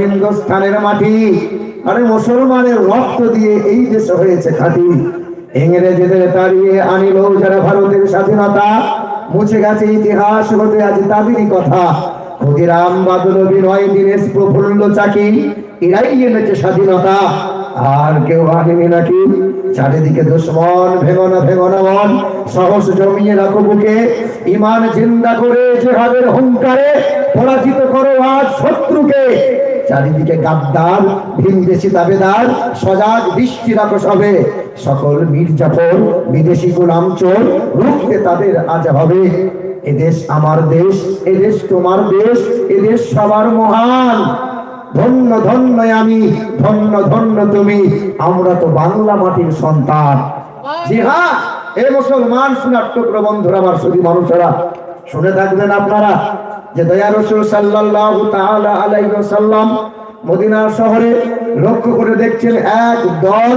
হিন্দুস্থানের মাটি, আরে মুসলমানের রক্ত দিয়ে এই দেশ হয়েছে তাড়িয়ে আনিল যারা ভারতের স্বাধীনতা, মুছে গেছে ইতিহাস, হতে আজ তাদেরই কথা। স্বাধীনতা। আর কেউ আনেনি নাকি? চারিদিকে দুশ্মন ভেঙনা ভেঙনা মন, সাহস জমিয়ে রাখো বুকে। ইমান জিন্দা করে জেহাদের হুঙ্কারে পরাজিত করো আজ শত্রুকে। চারিদিকে গাদ্দার ভিনদেশি দাবেদার, সজাগ দৃষ্টি রাখো সবে। সকল মির্জাফর, বিদেশি গোলাম চোর রুখতে তাদের আজ হবে। এদেশ আমার দেশ এদেশ তোমার দেশ এদেশ সবার মহান। ধন্য ধন্য আমি ধন্য ধন্য তুমি। আমরা তো বাংলা মাটির সন্তান। জি হ্যাঁ এই মুসলমান সোনার টুকরো বন্ধুরা আমার শুধু মানুষেরা শুনে থাকবেন আপনারা যে দয়া রসুল সাল্লাল্লাহু তাআলা আলাইহি ওয়াসাল্লাম মদিনা শহরে লক্ষ্য করে দেখছেন এক দল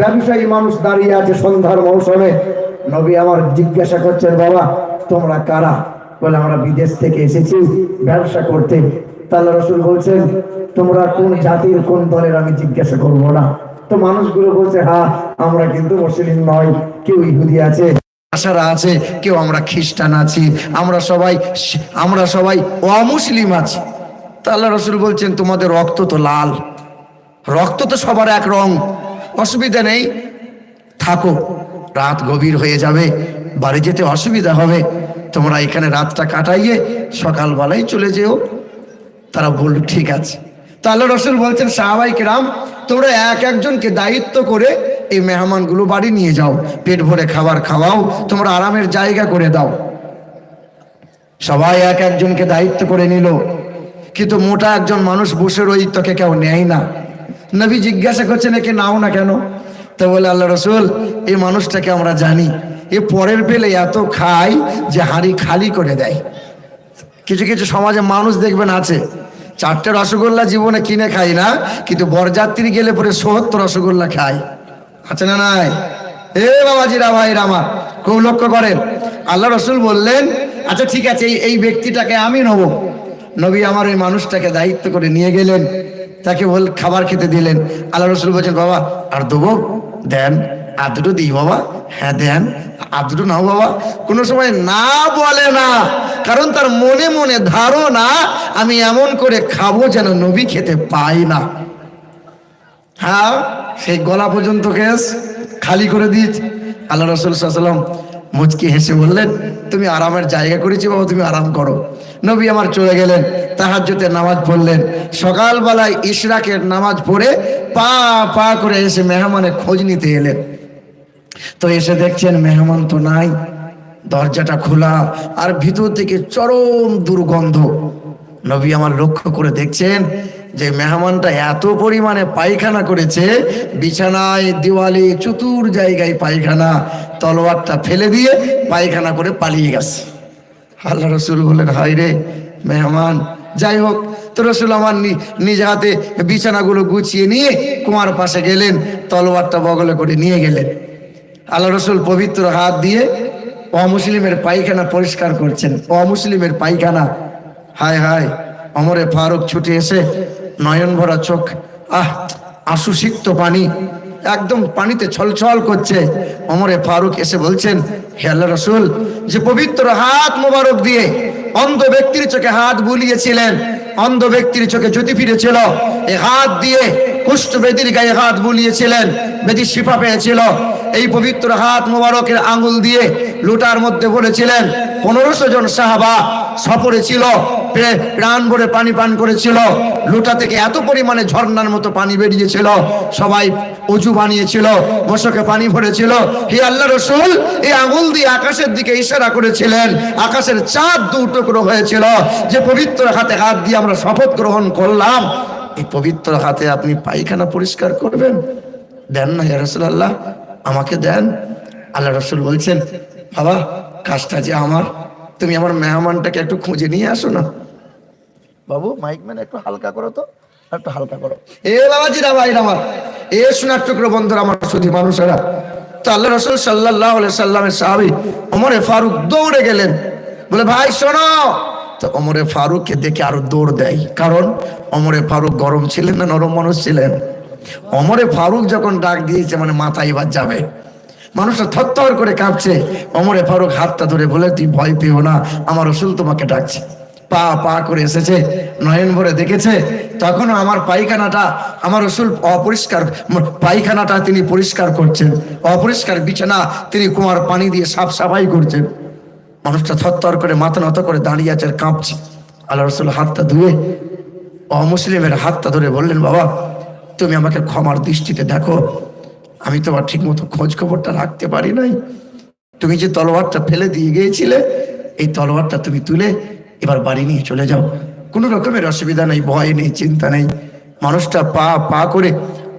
ব্যবসায়ী মানুষ দাঁড়িয়ে আছে সন্ধ্যার মৌসুমে। নবী আমার জিজ্ঞাসা করছেন বাবা তোমরা কারা? বলে আমরা বিদেশ থেকে এসেছি ব্যবসা করতে। তাহলে রসুল বলছেন, তোমরা কোন জাতির কোন দলের আমি জিজ্ঞাসা করব না? তো মানুষগুলো বলছে, হা, আমরা কিন্তু মুসলিম নয় কেউ ইহুদি আছে আশারা আছে, কেউ আমরা খ্রিস্টান আছি, আমরা সবাই আমরা সবাই অমুসলিম আছি। তা রসুল বলছেন, তোমাদের রক্ত তো লাল, রক্ত তো সবার এক রং, অসুবিধা নেই, থাকো, রাত গভীর হয়ে যাবে, বাড়ি যেতে অসুবিধা হবে, তোমরা এখানে রাতটা কাটাইয়ে সকালবেলায় চলে যেও। তারা বলল, ঠিক আছে। তো আল্লাহ রসুল বলছেন, সাহাবাই কিরাম, তোমরা এক একজনকে দায়িত্ব করে এই মেহমানগুলো বাড়ি নিয়ে যাও। পেট ভরে খাবার খাওয়াও, তোমরা আরামের জায়গা করে দাও। সবাই এক একজনকে দায়িত্ব করে নিল। কিন্তু মোটা একজন মানুষ বসে রই তোকে কেউ নেয় না। নবী জিজ্ঞাসা করছেন, একে নাও না কেন? তো বলে আল্লাহ রসুল, এই মানুষটাকে আমরা জানি। এ পরের পেলে এত খায় যে হাঁড়ি খালি করে দেয়। কিছু কিছু সমাজে মানুষ দেখবেন আছে চারটে রসগোল্লা জীবনে কিনে খাই না, কিন্তু বরযাত্রী গেলে পরে সত্তর রসগোল্লা খাই। আছে না নাই? এ বাবাজিরা ভাই আমার, খুব লক্ষ্য করেন। আল্লাহ রসুল বললেন আচ্ছা ঠিক আছে এই ব্যক্তিটাকে আমি নেব। নবী আমার ওই মানুষটাকে দায়িত্ব করে নিয়ে গেলেন। তাকে বল খাবার খেতে দিলেন। আল্লাহ রসুল বলছেন, বাবা, আর দেবো, দেন, আর দুটো দিই, বাবা। হ্যাঁ দেন, আর দুটো নাও, বাবা। কোনো সময় না বলে না। কারণ তার মনে মনে ধারণা, আমি এমন করে খাব যেন নবী খেতে পাই না। হ্যাঁ সেই গলা পর্যন্ত কেস খালি করে দিয়েছে। আল্লাহ রসুল সাল্লাম মুচকি হেসে বললেন, তুমি আরামের জায়গা করেছি বাবা, তুমি আরাম করো। নবী আমার চলে গেলেন, তাহাজ্জুদের নামাজ পড়লেন। সকালবেলায় ইশরাকের নামাজ পড়ে পা পা করে এসে মেহমানের খোঁজ নিতে এলেন। তো এসে দেখছেন মেহমান তো নাই। দরজাটা খোলা আর ভিতর থেকে চরম দুর্গন্ধ। নবী আমার লক্ষ্য করে দেখছেন যে মেহমানটা এত পরিমাণে পায়খানা করেছে, বিছানায়, দিওয়ালি, চতুর জায়গায় পায়খানা, তলোয়ারটা ফেলে দিয়ে পায়খানা করে পালিয়ে গেছে। আল্লাহ রসুল বললেন হাই রে মেহমান, যাই হোক, তো রসুল আমার নিজ হাতে বিছানাগুলো গুছিয়ে নিয়ে কুমার পাশে গেলেন, তলোয়ারটা বগলে করে নিয়ে গেলেন। আল্লাহ রসুল পবিত্র হাত দিয়ে অমুসলিমের পায়খানা পরিষ্কার করছেন। অমুসলিমের পায়খানা। হায় হায়, অমরে ফারুক ছুটে এসে নয়ন ভরা চোখ। আহ আশু সিক্ত পানি। একদম পানিতে ছলছল করছে। অমরে ফারুক এসে বলছেন, হে আল্লাহ রসুল, যে পবিত্র হাত মোবারক দিয়ে অন্ধ ব্যক্তির চোখে হাত বুলিয়েছিলেন, অন্ধ ব্যক্তির চোখে জ্যোতি ফিরেছিল এই হাত দিয়ে কুষ্ঠ বেদির গায়ে হাত বুলিয়েছিলেন বেদি শিফা পেয়েছিল। এই পবিত্র হাত মোবারকের আঙুল দিয়ে লুটার মধ্যে বলেছিলেন পনেরোশো জন সাহাবা সফরে ছিল, প্রে- প্রাণ ভরে পানি পান করেছিল। লুটা থেকে এত পরিমাণে ঝর্ণার মতো পানি বেরিয়েছিল, সবাই উঁচু বানিয়েছিল, মশকে পানি ভরেছিল। হে আল্লাহ রসুল, এই আঙুল দিয়ে আকাশের দিকে ইশারা করেছিলেন। আকাশের চাঁদ দু টুকরো হয়েছিল। যে পবিত্র হাতে হাত দিয়ে আমরা শপথ গ্রহণ করলাম এই পবিত্র হাতে আপনি পায়খানা পরিষ্কার করবেন। দেন না, ইয়া রসুল আল্লাহ আমাকে দেন। আল্লাহ রসুল বলছেন, বাবা, কাজটা যে আমার, তুমি আমার মেহমানটাকে একটু খুঁজে নিয়ে আসো না। বাবু মাইক ম্যান একটু হালকা করো তো, একটু হালকা করো। এ বাবাজিরা ভাই আমার, এ সোনার টুকরো বন্ধুরা আমার শুধু মানুষেরা। তো আল্লাহ রসুল সাল্লাহ সাল্লামের সাহাবি অমরে ফারুক দৌড়ে গেলেন। বলে, ভাই, শোনো তো অমরে ফারুককে দেখে আরও দৌড় দেয়। কারণ অমরে ফারুক গরম ছিলেন না, নরম মানুষ ছিলেন। অমরে ফারুক যখন ডাক দিয়েছে মানে মাথা এবার যাবে। মানুষটা থরথর করে কাঁপছে। অমরে ফারুক হাতটা ধরে বলে, তুই ভয় পেও না, আমার রসুল তোমাকে ডাকছে। পা পা করে এসেছে, নয়ন ভরে দেখেছে, তখনও আমার পায়খানাটা, আমার রসুল অপরিষ্কার, পায়খানাটা তিনি পরিষ্কার করছেন। অপরিষ্কার বিছানা তিনি কুমার পানি দিয়ে সাফ সাফাই করছেন। মানুষটা থরথর করে মাথা নত করে দাঁড়িয়ে আছে আর কাঁপছে। আল্লাহ রসুল হাতটা ধুয়ে অমুসলিমের হাতটা ধরে বললেন, বাবা, তুমি আমাকে ক্ষমার দৃষ্টিতে দেখো। আমি তোমার ঠিক মতো খোঁজ খবরটা রাখতে পারি নাই। তুমি যে তলোয়ারটা ফেলে দিয়ে গিয়েছিলে, এই তলোয়ারটা তুমি তুলে এবার বাড়ি নিয়ে চলে যাও। কোনো রকমের অসুবিধা নেই, ভয় নেই, চিন্তা নেই। মানুষটা পা পা করে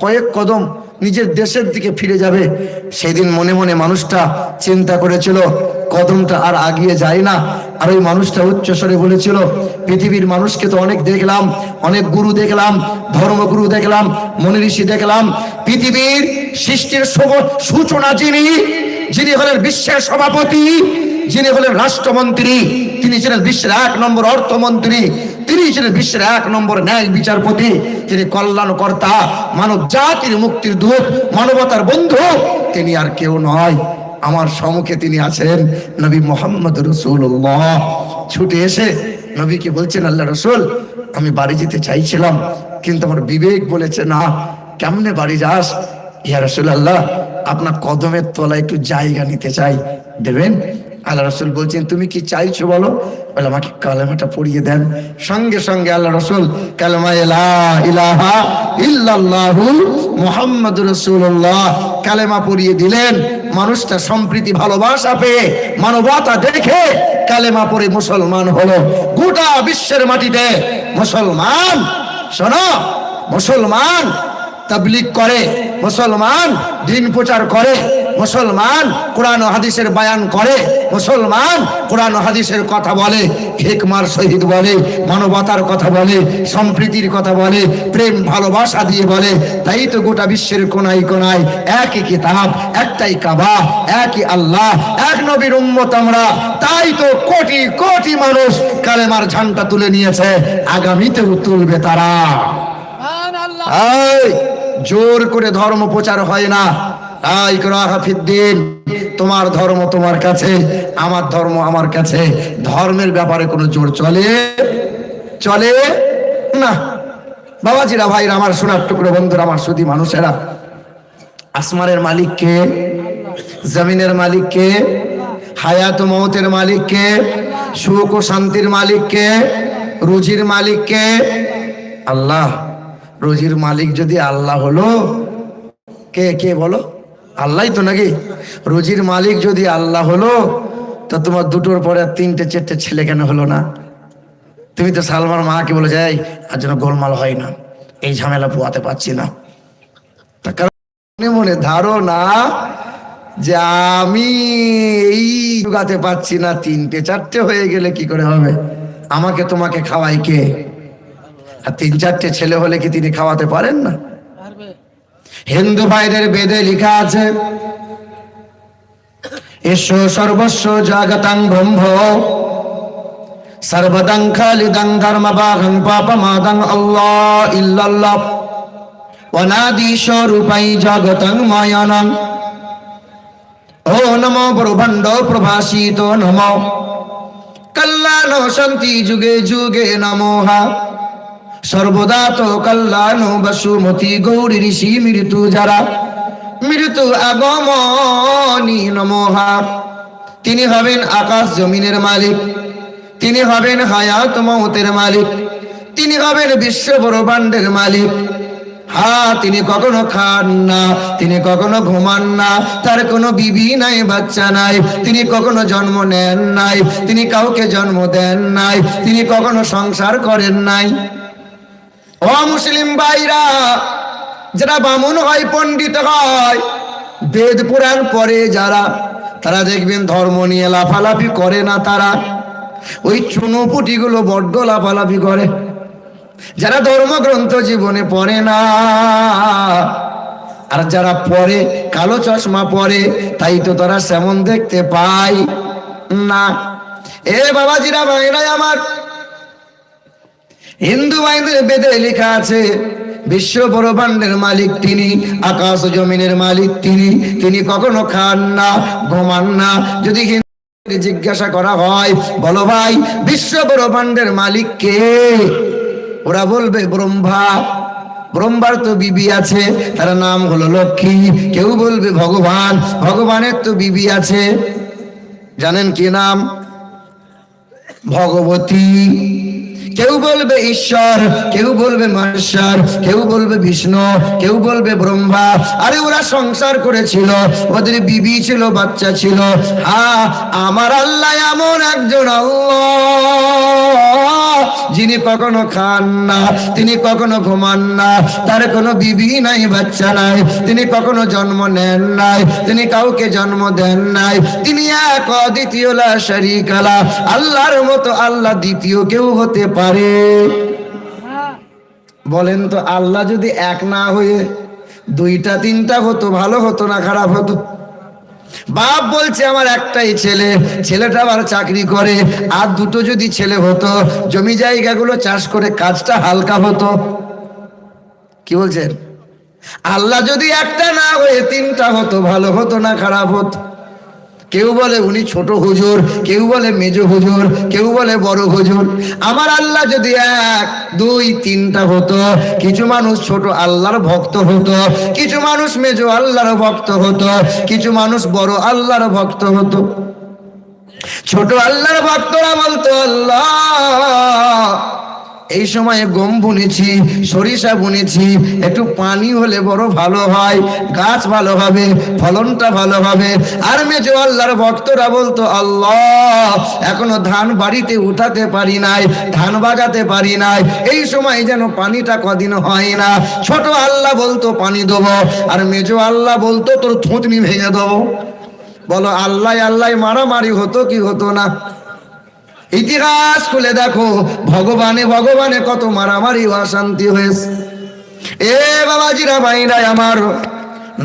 কয়েক কদম নিজের দেশের দিকে ফিরে যাবে। সেদিন মনে মনে মানুষটা চিন্তা করেছিল, কদমটা আর আগিয়ে যায় না। আর ওই মানুষটা উচ্চস্বরে বলেছিল, পৃথিবীর মানুষকে তো অনেক দেখলাম, অনেক গুরু দেখলাম, ধর্মগুরু দেখলাম মনি ঋষি দেখলাম। পৃথিবীর সৃষ্টির সূচনা যিনি যিনি হলেন বিশ্বের সভাপতি, যিনি হলেন রাষ্ট্রমন্ত্রী, তিনি ছিলেন বিশ্বের এক নম্বর অর্থমন্ত্রী তিনি ছিলেন বিশ্বের এক নম্বর ন্যায় বিচারপতি, তিনি কল্যাণকর্তা, মানব জাতির মুক্তির দূত, মানবতার বন্ধু, তিনি আর কেউ নয়। আমার সম্মুখে তিনি আছেন নবী মোহাম্মদ রসুল্লাহ। ছুটে এসে নবীকে বলছেন, আল্লাহ রসুল, আমি বাড়ি যেতে চাইছিলাম, কিন্তু আমার বিবেক বলেছে না। কেমনে বাড়ি যাস? ইয়া রসুল আল্লাহ, আপনার কদমের তলায় একটু জায়গা নিতে চাই, দেবেন? আল্লাহ রসুল বলছেন, তুমি কি চাইছো বলো? বলে, আমাকে কালেমাটা পড়িয়ে দেন। সঙ্গে সঙ্গে আল্লাহ রসুল কালেমা ইলা ইলাহা মুহাম্মদ রসুল্লাহ কালেমা পড়িয়ে দিলেন। মানুষটা সম্প্রীতি, ভালোবাসা পেয়ে মানবতা দেখে কালেমা পড়ে মুসলমান হলো। গোটা বিশ্বের মাটিতে মুসলমান, শোনো, মুসলমান তাবলিগ করে, মুসলমান দিন প্রচার করে। মুসলমান কোরআন হাদিসের বায়ান করে মুসলমান কোরআন হাদিসের কথা বলে হিকমার শহীদ বলে মানবতার কথা বলে সম্প্রীতির কথা বলে প্রেম ভালোবাসা দিয়ে বলে তাই তো গোটা বিশ্বের কোনায় কোনায় একই কিতাব একটাই কাবা একই আল্লাহ এক নবীর উম্মত আমরা। তাই তো কোটি কোটি মানুষ কালেমার ঝান্ডা তুলে নিয়েছে আগামীতেও তুলবে তারা। জোর করে ধর্ম প্রচার হয় না। হাফিদ্দিন তোমার ধর্ম তোমার কাছে, আমার ধর্ম আমার কাছে। ধর্মের ব্যাপারে কোনো জোর চলে চলে না। বাবাজিরা, ভাইরা, আমার সোনার টুকরো বন্ধুরা, আমার সুদী মানুষেরা, আসমানের মালিক কে জমিনের মালিক কে হায়াত ও মৌতের মালিক কে সুখ ও শান্তির মালিক কে রুজির মালিক কে আল্লাহ, রুজির মালিক যদি আল্লাহ হলো, কে কে বলো? আল্লাহ তো নাকি? রুজির মালিক যদি আল্লাহ হলো, তা তোমার দুটোর পরে আর তিনটে, চারটে ছেলে কেন হলো না? তুমি তো সালমান মাকে বলে যাই আর যেন গোলমাল হয় না। এই ঝামেলা পোয়াতে পারছি না। তার কারণ মনে ধারণা যে আমি এই জোগাতে পারছি না, তিনটে, চারটে হয়ে গেলে কি করে হবে? আমাকে তোমাকে খাওয়াই কে? আর তিন, চারটে ছেলে হলে কি তিনি খাওয়াতে পারেন না? হিন্দু ভাইদের বেদে লেখা আছে, এসো সর্বস্ব জাগতাং ব্রহ্ম, সর্বদং খালিদং ধর্মবাহং পাপমাদং আল্লাহ ইল্লাল্লাহ অনাদি স্বরূপাই জগতং মায়ানং। ও নমো ব্রহ্মাণ্ড প্রভাসিত নম। কল্যাণ শান্তি যুগে যুগে নমোহা সর্বদা তো কল্যাণ বসুমতি গৌরী ঋষি মৃত্যু যারা। মৃত্যু আগমনী নমোহা। তিনি হবেন আকাশ জমিনের মালিক। তিনি হবেন হায়াত মৌতের মালিক। তিনি হবেন বিশ্ব ব্রহ্মাণ্ডের মালিক। হা, তিনি কখনো খান না, তিনি কখনো ঘুমান না, তার কোনো বিবি নাই, বাচ্চা নাই, তিনি কখনো জন্ম নেন নাই, তিনি কাউকে জন্ম দেন নাই, তিনি কখনো সংসার করেন নাই। ও মুসলিম ভাইরা, যারা বামুন হয়, পণ্ডিত হয়, বেদ পুরাণ পরে যারা, তারা দেখবেন ধর্ম নিয়ে লাফালাফি করে না তারা। ওই চুনোপুটিগুলো বড্ড লাফালাফি করে। যারা ধর্মগ্রন্থ জীবনে পড়ে না, আর যারা পড়ে, কালো চশমা পরে তাই তো তারা সেমন দেখতে পায় না। এ বাবাজিরা, ভাইরাই আমার হিন্দু বাইদের বেদে লেখা আছে, বিশ্ব ব্রহ্মাণ্ডের মালিক তিনি, আকাশ জমিনের মালিক তিনি তিনি কখনো খান না, ঘুমান না। যদি জিজ্ঞাসা করা হয়, বলো ভাই, বিশ্ব ব্রহ্মাণ্ডের মালিক কে? ওরা বলবে, ব্রহ্মা। ব্রহ্মার তো বিবি আছে, তার নাম হলো লক্ষ্মী। কেউ বলবে, ভগবান। ভগবানের তো বিবি আছে। জানেন কি নাম? ভগবতী। কেউ বলবে ঈশ্বর, কেউ বলবে মহেশ্বর, কেউ বলবে বিষ্ণু, কেউ বলবে ব্রহ্মা। আরে ওরা সংসার করেছিল, ওদের বিবি ছিল, বাচ্চা ছিল। হ্যাঁ আমার আল্লাহ এমন একজন যিনি কখনো খান না, তিনি কখনো ঘুমান না। তার কোনো বিবি নাই, বাচ্চা নাই, তিনি কখনো জন্ম নেন নাই, তিনি কাউকে জন্ম দেন নাই। তিনি এক অদ্বিতীয় আল্লাহর মতো আল্লাহ দ্বিতীয় কেউ হতে পারে বলেন তো আল্লাহ যদি এক না হয়ে দুইটা তিনটা হতো ভালো হতো না খারাপ হতো? বাপ বলছে আমার একটাই ছেলে ছেলেটা আবার চাকরি করে আর দুটো যদি ছেলে হতো জমি জায়গাগুলো চাষ করে কাজটা হালকা হতো। কি বলছেন? আল্লাহ যদি একটা না হয়ে তিনটা হতো ভালো হতো না খারাপ হতো? কেউ বলে উনি ছোট হুজুর, কেউ বলে মেজ হুজুর, কেউ বলে বড় হুজুর। আমার আল্লাহ যদি এক, দুই, তিনটা হতো, কিছু মানুষ ছোট আল্লাহর ভক্ত হতো, কিছু মানুষ মেজ আল্লাহর ভক্ত হতো, কিছু মানুষ বড় আল্লাহর ভক্ত হতো। ছোট আল্লাহর ভক্তরা বলতো, আল্লাহ এই সময়ে গম বুনেছি, সরিষা বুনেছি, একটু পানি হলে বড় ভালো হয়, গাছ ভালো হবে, ফলনটা ভালো হবে। আর মেজো আল্লাহর ভক্তরা বলতো, আল্লাহ, এখনও ধান বাড়িতে উঠাতে পারি নাই, ধান বাগাতে পারি নাই, এই সময় যেন পানিটা কদিন হয় না। ছোট আল্লাহ বলতো, পানি দেবো। আর মেজো আল্লাহ বলতো, তোর থুতনি ভেঙে দেবো। বলো, আল্লাহ আল্লাহ, মারামারি হতো কি হতো না? ইতিহাস খুলে দেখো ভগবানে ভগবানে কত মারামারি অশান্তি হয়েছে। এ বাবাজিরা ভাইরা আমার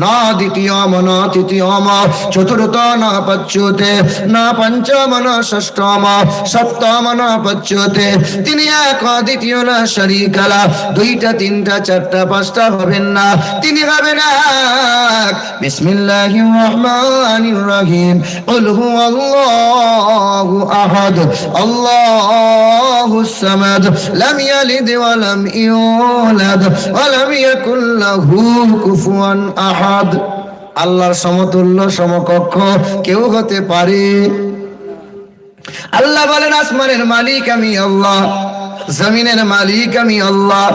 না দ্বিতীয়ম ন তৃতীয়ম চতুর্থ ন পচ্যুতে, না পঞ্চম ন ষষ্ঠম সপ্তম ন পচ্যুতে। তিনি এক, দ্বিতীয় না শরিকালা, দুইটা, তিনটা, চারটা, পাঁচটা হবেন না। তিনি হবেন এক, বিসমিল্লাহির রহমানির রহিম। কুল হুয়াল্লাহু আহাদ, আল্লাহুস সামাদ, লাম ইয়ালিদ ওয়া লাম ইউলাদ, ওয়া লাম ইয়াকুল লাহু কুফুয়ান আহাদ। আল্লাহর সমতুল্য সমকক্ষ কেউ হতে পারে। আল্লাহ বলেন, আসমানের মালিক আমি আল্লাহ, জমিনের মালিক আমি আল্লাহ,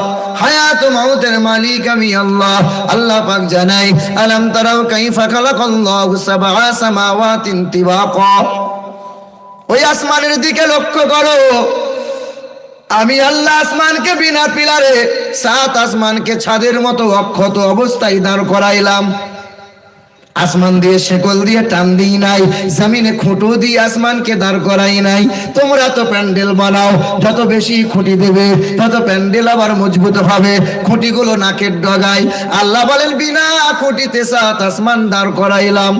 হায়াত মাউতের মালিক আমি আল্লাহ। আল্লাহ পাক জানাই আলাম তারাও কাইফা খালাকাল্লাহু সাবআ সামাওয়াতিন তিবাকা? ওই আসমানের দিকে লক্ষ্য করো। আমি আল্লাহ আসমানকে বিনা পিলারে, সাত আসমানকে ছাদের মতো অক্ষত অবস্থায় দাঁড় করাইলাম। আসমান দিয়ে শেকল দিয়ে টান দিই নাই, জমিনে খুঁটো দিয়ে আসমানকে দাঁড় করাই নাই। তোমরা তো প্যান্ডেল বানাও, যত বেশি খুঁটি দেবে, তত প্যান্ডেল আবার মজবুত হবে, খুঁটিগুলো নাকের ডগায়। আল্লাহ বলেন, বিনা খুঁটিতে সাত আসমান দাঁড় করাইলাম।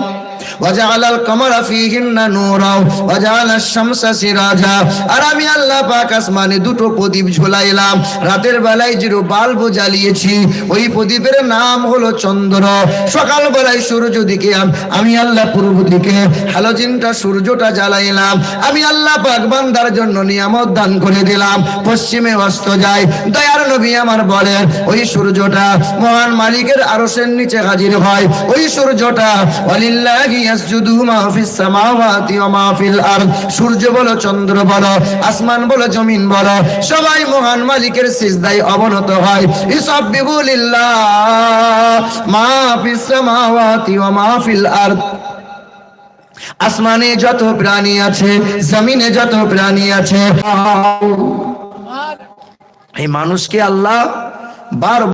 وجعل القمر فيهن نورا وجعل الشمس سراجا আর আমি আল্লাহ পাক আসমানে দুটো প্রদীপ ঝুলাইলাম রাতের বেলায় জিরো বাল্ব জ্বালিয়েছি ওই প্রদীপের নাম হলো চন্দ্র সকাল বেলায় সূর্য দিকে আম- আমি আল্লাহ পূর্ব দিকে হ্যালোজিনটা সূর্যটা জ্বালাইলাম আমি আল্লাহ পাক বান্দার জন্য নিয়ামত দান করে দিলাম পশ্চিমে অস্ত যায় দয়ার নবী আমার বলেন ওই সূর্যটা মহান মালিকের আরশের নিচে হাজির হয় ওই সূর্যটা ওয়ালিল্লাহি সূর্য বলো, চন্দ্র বলো, আসমান বলো, জমিন বলো, সবাই মহান মালিকের অবনত হয়। আসমানে যত প্রাণী আছে, জমিনে যত প্রাণী আছে, এই মানুষকে আল্লাহ বার